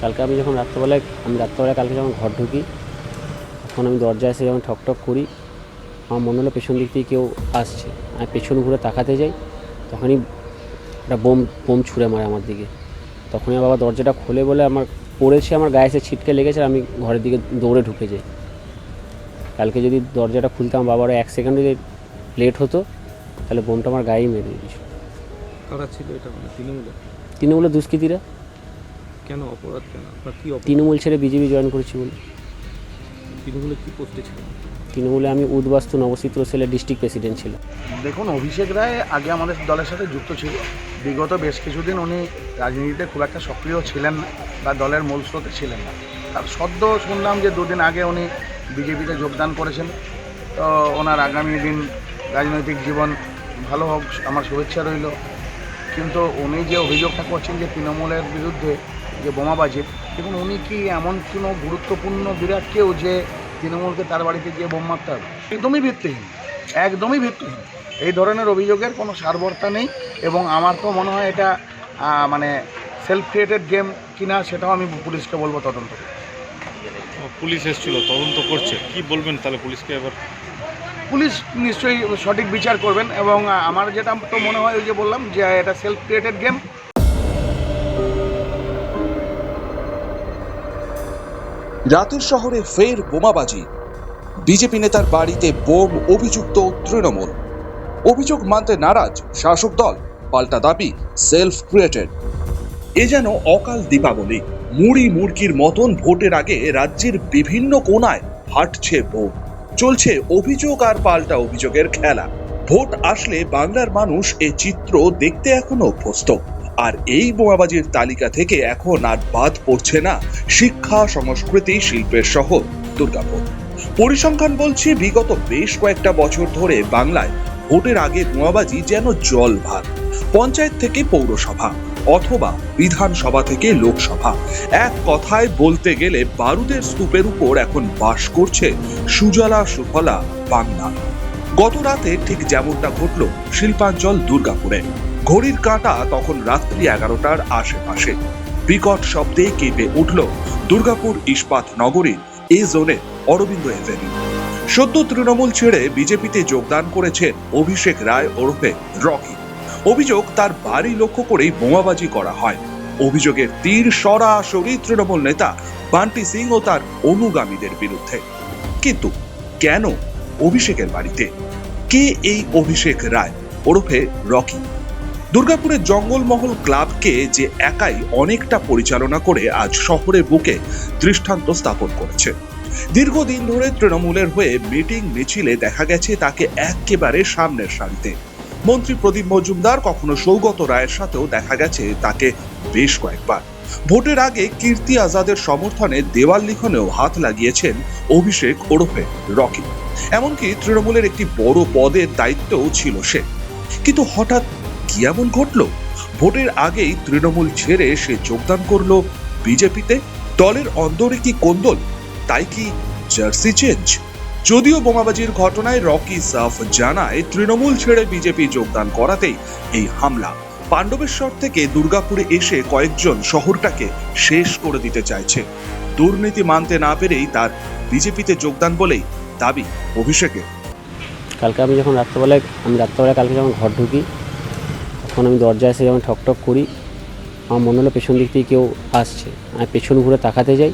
কালকে আমি যখন রাত্রেবেলায় আমি রাত্রেবেলায় কালকে যখন ঘর ঢুকি তখন আমি দরজায় এসে যখন ঠক ঠক করি আমার মনে হলো পেছন দিক থেকে কেউ আসছে। আমি পেছন ঘুরে তাকাতে যাই তখনই একটা বোম বোম ছুঁড়ে মারে আমার দিকে। তখনই আমার বাবা দরজাটা খোলে বলে আমার পড়েছে আমার গায়ে এসে ছিটকে লেগেছে আমি ঘরের দিকে দৌড়ে ঢুকে যাই। কালকে যদি দরজাটা খুলতাম বাবার এক সেকেন্ড যদি লেট হতো তাহলে বোমটা আমার গায়েই মেরে দিয়েছিল। কারা ছিল এটা মানে তৃণমূলে তৃণমূলে দুষ্কৃতীরা। কেন অপরাধ কেন? আপনার কি অপরাধ? তৃণমূল ছেড়ে বিজেপি জয়েন করেছি বলে। তৃণমূলে কি পোস্টে ছিলেন তৃণমূলে আমি উদ্বাস্তু নবচিত্র সেলের ডিস্ট্রিক্ট প্রেসিডেন্ট ছিলাম। দেখুন অভিষেক রায় আগে আমাদের দলের সাথে যুক্ত ছিল। বিগত বেশ কিছুদিন উনি রাজনীতিতে খুব একটা সক্রিয় ছিলেন না বা দলের মূল স্রোতে ছিলেন না। তার সদ্য শুনলাম যে দুদিন আগে উনি বিজেপিতে যোগদান করেছেন। তো ওনার আগামী দিন রাজনৈতিক জীবন ভালো হোক আমার শুভেচ্ছা রইল। কিন্তু উনি যে অভিযোগটা করছেন যে তৃণমূলের বিরুদ্ধে যে বোমাবাজি দেখুন উনি কি এমন কোনো গুরুত্বপূর্ণ বিরাট কেউ যে তৃণমূলকে তার বাড়িতে গিয়ে বোম মারতে হবে? একদমই ভিত্তিহীন একদমই ভিত্তিহীন। এই ধরনের অভিযোগের কোনো সারবর্তা নেই এবং আমার তো মনে হয় এটা মানে সেলফ ক্রিয়েটেড গেম কিনা সেটাও আমি পুলিশকে বলব তদন্ত। পুলিশ এসেছিল তদন্ত করছে। কি বলবেন তাহলে পুলিশকে এবার? পুলিশ নিশ্চয়ই সঠিক বিচার করবেন এবং আমার যেটা তো মনে হয় ওই যে বললাম যে এটা সেলফ ক্রিয়েটেড গেম রাতের শহরে ফের বোমাবাজি। বিজেপি নেতার বাড়িতে বোম অভিযুক্ত তৃণমূল। অভিযোগ মানতে নারাজ শাসক দল, পাল্টা দাবি সেলফ ক্রিয়েটেড এ যেন অকাল দীপাবলি, মুড়ি মুরগির মতন ভোটের আগে রাজ্যের বিভিন্ন কোনায় হাঁটছে বোম। চলছে অভিযোগ আর পাল্টা অভিযোগের খেলা। ভোট আসলে বাংলার মানুষ এ চিত্র দেখতে এখনও অভ্যস্ত। আর এই বোমাবাজির তালিকা থেকে এখন আর বাদ পড়ছে না শিক্ষা, সংস্কৃতি, শিল্পের শহর দুর্গাপুর। পরিসংখ্যান বলছে, বিগত বেশ কয়েকটা বছর ধরে বাংলায় ভোটের আগে বোমাবাজি যেন জল ভাত পঞ্চায়েত থেকে পৌরসভা অথবা বিধানসভা থেকে লোকসভা। এক কথায় বলতে গেলে বারুদের স্তূপের উপর এখন বাস করছে সুজলা সুফলা বাংলা। গত রাতে ঠিক যেমনটা ঘটল শিল্পাঞ্চল দুর্গাপুরে। ঘড়ির কাঁটা তখন রাত্রি এগারোটার আশেপাশে। বিকট শব্দে কেঁপে উঠল দুর্গাপুর ইস্পাত নগরীর এ জোনে অরবিন্দ এভিনিউ সদ্য তৃণমূল ছেড়ে বিজেপিতে যোগদান করেছেন অভিষেক রায় ওরফে রকি। অভিযোগ তার বাড়ি লক্ষ্য করেই বোমাবাজি করা হয়। অভিযোগের তীর সরাসরি তৃণমূল নেতা বান্টি সিং ও তার অনুগামীদের বিরুদ্ধে। কিন্তু কেন অভিষেকের বাড়িতে? কে এই অভিষেক রায় ওরফে রকি? দুর্গাপুরের জঙ্গলমহল ক্লাবকে যে একাই অনেকটা পরিচালনা করে আজ শহরের বুকে দৃষ্টান্ত স্থাপন করেছে। দীর্ঘদিন ধরে তৃণমূলের হয়ে মিটিং মিছিলে দেখা গেছে তাকে একেবারে সামনের সারিতে। মন্ত্রী প্রদীপ মজুমদার কখনো সৌগত রায়ের সাথেও দেখা গেছে তাকে বেশ কয়েকবার। ভোটের আগে কীর্তি আজাদের সমর্থনে দেওয়াল লিখনেও হাত লাগিয়েছেন অভিষেক ওরফে রকি। এমনকি তৃণমূলের একটি বড় পদের দায়িত্বও ছিল সে। কিন্তু হঠাৎ কি এমন ঘটল? ভোটের আগেই তৃণমূল ছেড়ে সে যোগদান করল বিজেপিতে। দলের অন্দরে কি কোন্দল? তাই কি জার্সি চেঞ্জ? যদিও বোমাবাজির ঘটনায় রকি সাফ জানায়, তৃণমূল ছেড়ে বিজেপি যোগদান করাতেই এই হামলা। পাণ্ডবেশ্বর থেকে দুর্গাপুরে এসে কয়েকজন শহরটাকে শেষ করে দিতে চাইছে। দুর্নীতি মানতে না পেরেই তার বিজেপিতে যোগদান বলেই দাবি অভিষেকের। কালকে আমি যখন রাত্রেবেলায় আমি রাত্রেবেলায় কালকে যখন ঘর ঢুকি তখন আমি দরজায় এসে যখন ঠক ঠক করি আমার মনে হলো পেছন দিক থেকে কেউ আসছে। আমি পেছন ঘুরে তাকাতে যাই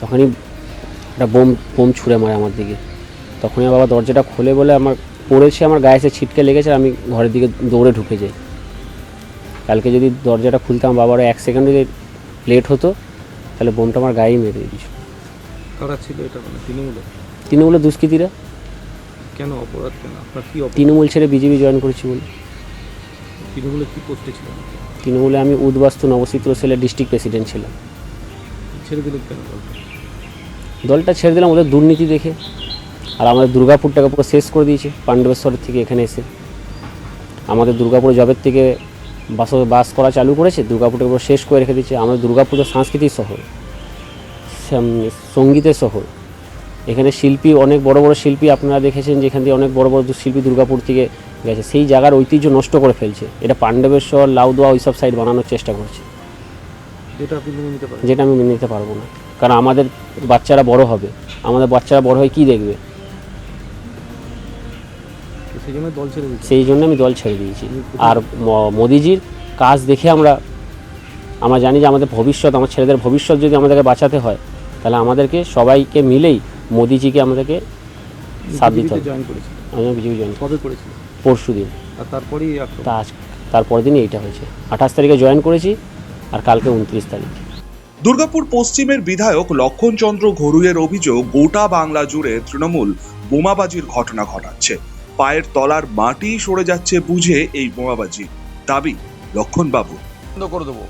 তখনই একটা বোম বোম ছুঁড়ে মারে আমার দিকে। তখনই আমার বাবা দরজাটা খোলে বলে আমার পড়েছে আমার গায়ে এসে ছিটকে লেগেছে আমি ঘরের দিকে দৌড়ে ঢুকে যাই। কালকে যদি দরজাটা খুলতাম বাবার এক সেকেন্ড যদি লেট হতো তাহলে বোমটা আমার গায়েই মেরে দিয়েছিল। কারা ছিল এটা মানে তৃণমূলে? তৃণমূলে দুষ্কৃতীরা। কেন অপরাধ কেন? আপনার কি তৃণমূল ছেড়ে বিজেপি জয়েন করেছি বলে। তৃণমূলে কি পোস্টে ছিলেন? তৃণমূলে আমি উদ্বাস্তু নবচিত্র সেলের ডিস্ট্রিক্ট প্রেসিডেন্ট ছিলাম। ছেড়ে দিলেন কেন দলটা? ছেড়ে দিলাম ওদের দুর্নীতি দেখে। আর আমাদের দুর্গাপুরটাকে পুরো শেষ করে দিয়েছে পাণ্ডবেশ্বরের থেকে এখানে এসে। আমাদের দুর্গাপুরে জবের থেকে বাস বাস করা চালু করেছে দুর্গাপুরটাকে পুরো শেষ করে রেখে দিয়েছে। আমাদের দুর্গাপুর সাংস্কৃতিক শহর সঙ্গীতের শহর। এখানে শিল্পী অনেক বড় বড় শিল্পী আপনারা দেখেছেন যেখান দিয়ে অনেক বড় বড় শিল্পী দুর্গাপুর থেকে গেছে সেই জায়গার ঐতিহ্য নষ্ট করে ফেলছে। এটা পাণ্ডবেশ্বর লাউদোয়া ওইসব সাইড বানানোর চেষ্টা করছে। যেটা আমি মেনে নিতে পারব না। কারণ আমাদের বাচ্চারা বড় হবে। আমাদের বাচ্চারা বড় হয়ে কী দেখবে? সেই জন্য আমি দল ছেড়ে দিয়েছি। আর মোদিজির কাজ দেখে আমরা আমরা জানি যে আমাদের ভবিষ্যৎ আমার ছেলেদের ভবিষ্যৎ যদি আমাদেরকে বাঁচাতে হয় তাহলে আমাদেরকে সবাইকে মিলেই মোদিজিকে আমাদেরকে সাথ দিতে হবে। আমি বিজেপি জয়েন কবে করেছিল? পরশু দিন। আর তারপরেই তা আজ তারপরের দিনই এইটা হয়েছে। আঠাশ তারিখে জয়েন করেছি আর কালকে উনত্রিশ তারিখ। দুর্গাপুর পশ্চিমের বিধায়ক লক্ষণচন্দ্র ঘরুয়ের অভিযোগ গোটা বাংলা জুড়ে তৃণমূল বোমাবাজির ঘটনা ঘটাচ্ছে। পায়ের তলার মাটি সরে যাচ্ছে বুঝে এই বোমাবাজি। দাবি লক্ষণবাবু। বন্ধ করে দেবো।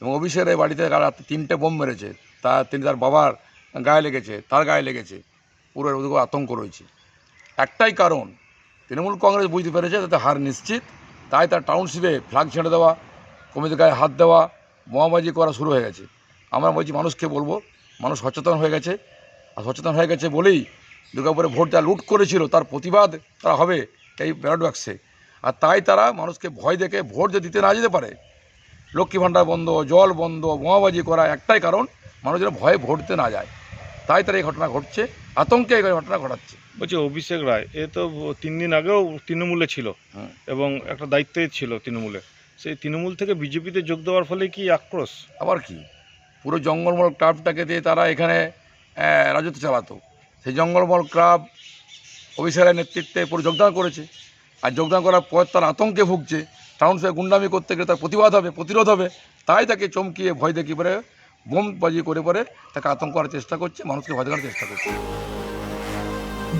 এবং অভিষেকের এই বাড়িতে রাতে তিনটে বোম মেরেছে। তা তিনি তার বাবার গায়ে লেগেছে তার গায়ে লেগেছে। পুরো আতঙ্ক রয়েছে। একটাই কারণ তৃণমূল কংগ্রেস বুঝতে পেরেছে তাতে হার নিশ্চিত। তাই তার টাউনশিপে ফ্ল্যাগ ছেড়ে দেওয়া, কমিটির গায়ে হাত দেওয়া বোমাবাজি করা শুরু হয়ে গেছে। আমরা বলছি, মানুষকে বলব, মানুষ সচেতন হয়ে গেছে। আর সচেতন হয়ে গেছে বলেই দুর্গাপুরে ভোট যা লুট করেছিল, তার প্রতিবাদ তারা হবে এই ব্যালট আর তাই তারা মানুষকে ভয় দেখে ভোট যে দিতে না যেতে পারে, লক্ষ্মী ভাণ্ডার বন্ধ, জল বন্ধ বোমাবাজি করা একটাই কারণ মানুষ যেন ভয়ে ভোট দিতে না যায়। তাই তার এই ঘটনা ঘটছে আতঙ্কে এই ঘটনা ঘটাচ্ছে। বলছি অভিষেক রায় এ তো তিন দিন আগেও তৃণমূলে ছিল হুম। এবং একটা দায়িত্বে ছিল তৃণমূলে। সেই তৃণমূল থেকে বিজেপিতে যোগ দেওয়ার ফলে কি আক্রোশ? আবার কি? পুরো জঙ্গলমল ক্লাবটাকে দিয়ে তারা এখানে রাজত্ব চালাতো। সেই জঙ্গলমহল ক্লাব অভিষেকের নেতৃত্বে পুরো যোগদান করেছে। আর যোগদান করার পর তার আতঙ্কে ভুগছে। টাউনশিপে গুন্ডামি করতে গেলে তার প্রতিবাদ হবে প্রতিরোধ হবে। তাই তাকে চমকিয়ে ভয় দেখিয়ে পরে বোমবাজি করে পরে তাকে আতঙ্ক করার চেষ্টা করছে, মানুষকে ভয় চেষ্টা করছে।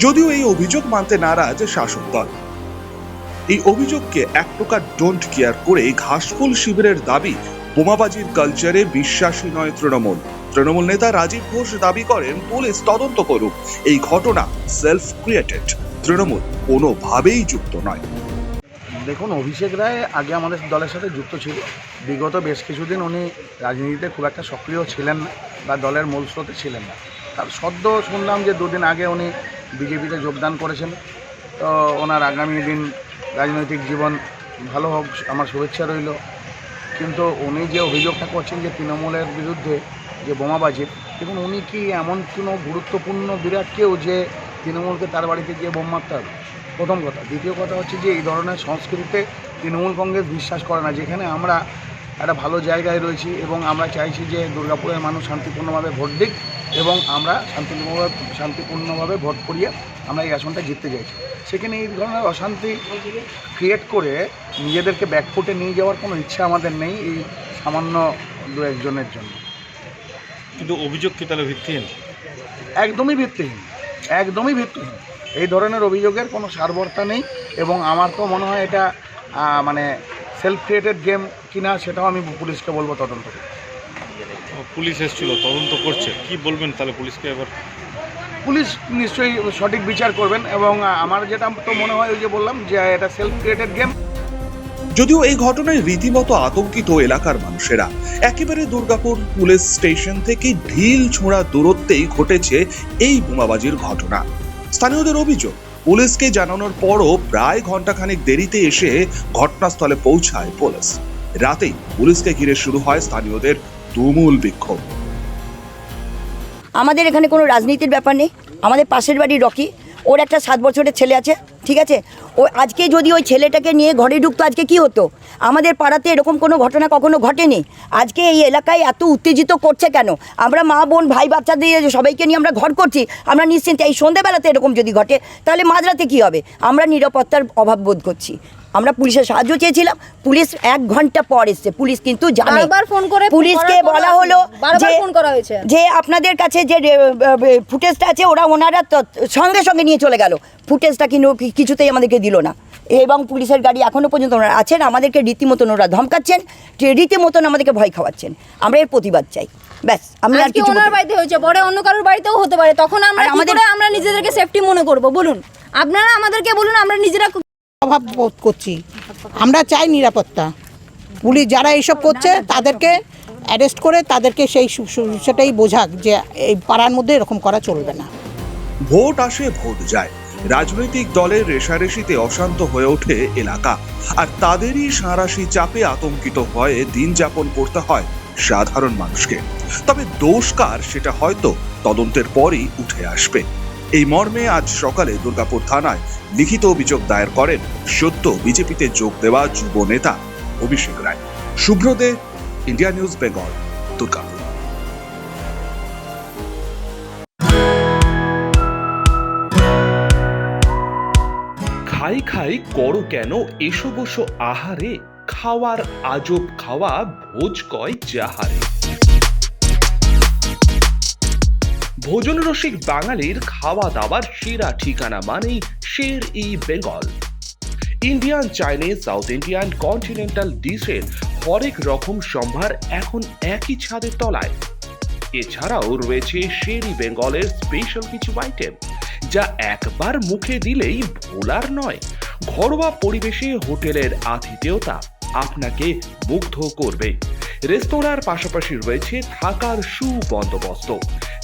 যদিও এই অভিযোগ মানতে নারাজ শাসক দল। এই অভিযোগকে এক প্রকার ডোন্ট কেয়ার করে ঘাসফুল শিবিরের দাবি বোমাবাজির কালচারে বিশ্বাসী নয় তৃণমূল। তৃণমূল নেতা রাজীব ঘোষ দাবি করেন, পুলিশ তদন্ত করুক। এই ঘটনা সেলফ ক্রিয়েটেড তৃণমূল কোনোভাবেই যুক্ত নয়। দেখুন, অভিষেক রায় আগে আমাদের দলের সাথে যুক্ত ছিল। বিগত বেশ কিছুদিন উনি রাজনীতিতে খুব একটা সক্রিয় ছিলেন না বা দলের মূল স্রোতে ছিলেন না। তার সদ্য শুনলাম যে দুদিন আগে উনি বিজেপিতে যোগদান করেছেন। তো ওনার আগামী দিন রাজনৈতিক জীবন ভালো হোক, আমার শুভেচ্ছা রইল। কিন্তু উনি যে অভিযোগটা করছেন যে তৃণমূলের বিরুদ্ধে যে বোমাবাজির দেখুন, উনি কি এমন কোনো গুরুত্বপূর্ণ বিরাট কেউ যে তৃণমূলকে তার বাড়িতে গিয়ে বোম মারতে হবে? প্রথম কথা। দ্বিতীয় কথা হচ্ছে যে এই ধরনের সংস্কৃতিতে তৃণমূল কংগ্রেস বিশ্বাস করে না যেখানে আমরা একটা ভালো জায়গায় রয়েছি এবং আমরা চাইছি যে দুর্গাপুরের মানুষ শান্তিপূর্ণভাবে ভোট দিক এবং আমরা শান্তিপূর্ণভাবে শান্তিপূর্ণভাবে ভোট করিয়ে আমরা এই আসনটা জিততে চাইছি। সেখানে এই ধরনের অশান্তি ক্রিয়েট করে নিজেদেরকে ব্যাকফুটে নিয়ে যাওয়ার কোনো ইচ্ছা আমাদের নেই এই সামান্য দু একজনের জন্য। কিন্তু অভিযোগ কি তাহলে ভিত্তিহীন? একদমই ভিত্তিহীন। একদমই ভিত্তিহীন। এই ধরনের অভিযোগের কোনো সারবর্তা নেই এবং আমার তো মনে হয় এটা মানে সেলফ ক্রিয়েটেড গেম কিনা সেটাও আমি পুলিশকে বলব তদন্ত। পুলিশ এসেছিল তদন্ত করছে। কি বলবেন তাহলে পুলিশকে এবার? পুলিশ নিশ্চয়ই সঠিক বিচার করবেন এবং আমার যেটা তো মনে হয় ওই যে বললাম যে এটা সেলফ ক্রিয়েটেড গেম যদিও এই ঘটনায় রীতিমতো আতঙ্কিত এলাকার মানুষেরা একেবারে দুর্গাপুর পুলিশ স্টেশন থেকে ঢিল ছোঁড়া দূরত্বেই ঘটেছে এই বোমাবাজির ঘটনা। স্থানীয়দের অভিযোগ, পুলিশকে জানানোর পরও প্রায় ঘণ্টাখানেক দেরিতে এসে ঘটনাস্থলে পৌঁছায় পুলিশ। রাতেই পুলিশকে ঘিরে শুরু হয় স্থানীয়দের তুমুল বিক্ষোভ। আমাদের এখানে কোনো রাজনীতির ব্যাপার নেই। আমাদের পাশের বাড়ি রকি। ওর একটা সাত বছরের ছেলে আছে, ঠিক আছে? ও আজকে যদি ওই ছেলেটাকে নিয়ে ঘরে ঢুকতো, আজকে কি হতো? আমাদের পাড়াতে এরকম কোনো ঘটনা কখনো ঘটেনি? আজকে এই এলাকায় এত উত্তেজিত করছে কেন? আমরা মা, বোন, ভাই বাচ্চা দিয়ে সবাইকে নিয়ে আমরা ঘর করছি, আমরা নিশ্চিন্তে এই সন্ধ্যেবেলাতে এরকম যদি ঘটে, তাহলে মাঝরাতে কি হবে? আমরা নিরাপত্তার অভাব বোধ করছি। আমরা পুলিশের সাহায্য চেয়েছিলাম। পুলিশ এক ঘণ্টা পর এসছে। পুলিশ কিন্তু জানে। ফোন করে পুলিশকে বলা হলো যে ফোন করা হয়েছে। যে আপনাদের কাছে যে ফুটেজটা আছে ওরা ওনারা সঙ্গে সঙ্গে নিয়ে চলে গেল। ফুটেজটা কিন্তু কিছুতেই আমাদেরকে দিল না। এবং পুলিশের গাড়ি এখনও পর্যন্ত ওনারা আছেন। আমাদেরকে রীতিমতন ওরা ধমকাচ্ছেন রীতিমতন আমাদেরকে ভয় খাওয়াচ্ছেন। আমরা এর প্রতিবাদ চাই। ব্যাস আমি আর কিছু ওনার বাড়িতে হয়েছে পরে অন্য কারোর বাড়িতেও হতে পারে। তখন আমরা আমাদের- আমরা নিজেদেরকে সেফটি মনে করব? বলুন। আপনারা আমাদেরকে বলুন আমরা নিজেরা অভাব বোধ করছি। আমরা চাই নিরাপত্তা। পুলিশ যারা এইসব করছে, তাদেরকে অ্যারেস্ট করে তাদেরকে সেই সেটাই বোঝাক যে এই পাড়ার মধ্যে এরকম করা চলবে না। ভোট আসে, ভোট যায়। রাজনৈতিক দলের রেশারেশিতে অশান্ত হয়ে ওঠে এলাকা। আর তাদেরই সাঁড়াশি চাপে আতঙ্কিত হয়ে দিন যাপন করতে হয় সাধারণ মানুষকে। তবে দোষ কার সেটা হয়তো তদন্তের পরই উঠে আসবে। এই মর্মে আজ সকালে দুর্গাপুর থানায় লিখিত অভিযোগ দায়ের করেন সদ্য বিজেপিতে যোগ দেওয়া যুব নেতা অভিষেক রায়। শুভ্রদে ইন্ডিয়া নিউজ বেঙ্গল, দুর্গাপুর। খাই খাই করো কেন? এসো বসো আহারে। খাওয়ার আজব খাওয়া, ভোজ কয় যাহারে। ভোজন রসিক বাঙালির খাওয়া দাওয়ার সেরা ঠিকানা মানেই Sher e Bengal Indian, Chinese, South Indian, continental ডিশের হরেক রকম সম্ভার এখন একই ছাদের তলায়। এছাড়াও রয়েছে শেরি বেঙ্গলের স্পেশাল কিছু আইটেম যা একবার মুখে দিলেই ভোলার নয়, ঘরোয়া পরিবেশে হোটেলের আতিথেয়তা আপনাকে মুগ্ধ করবে। রেস্তোরাঁর পাশাপাশি রয়েছে থাকার সুবন্দোবস্ত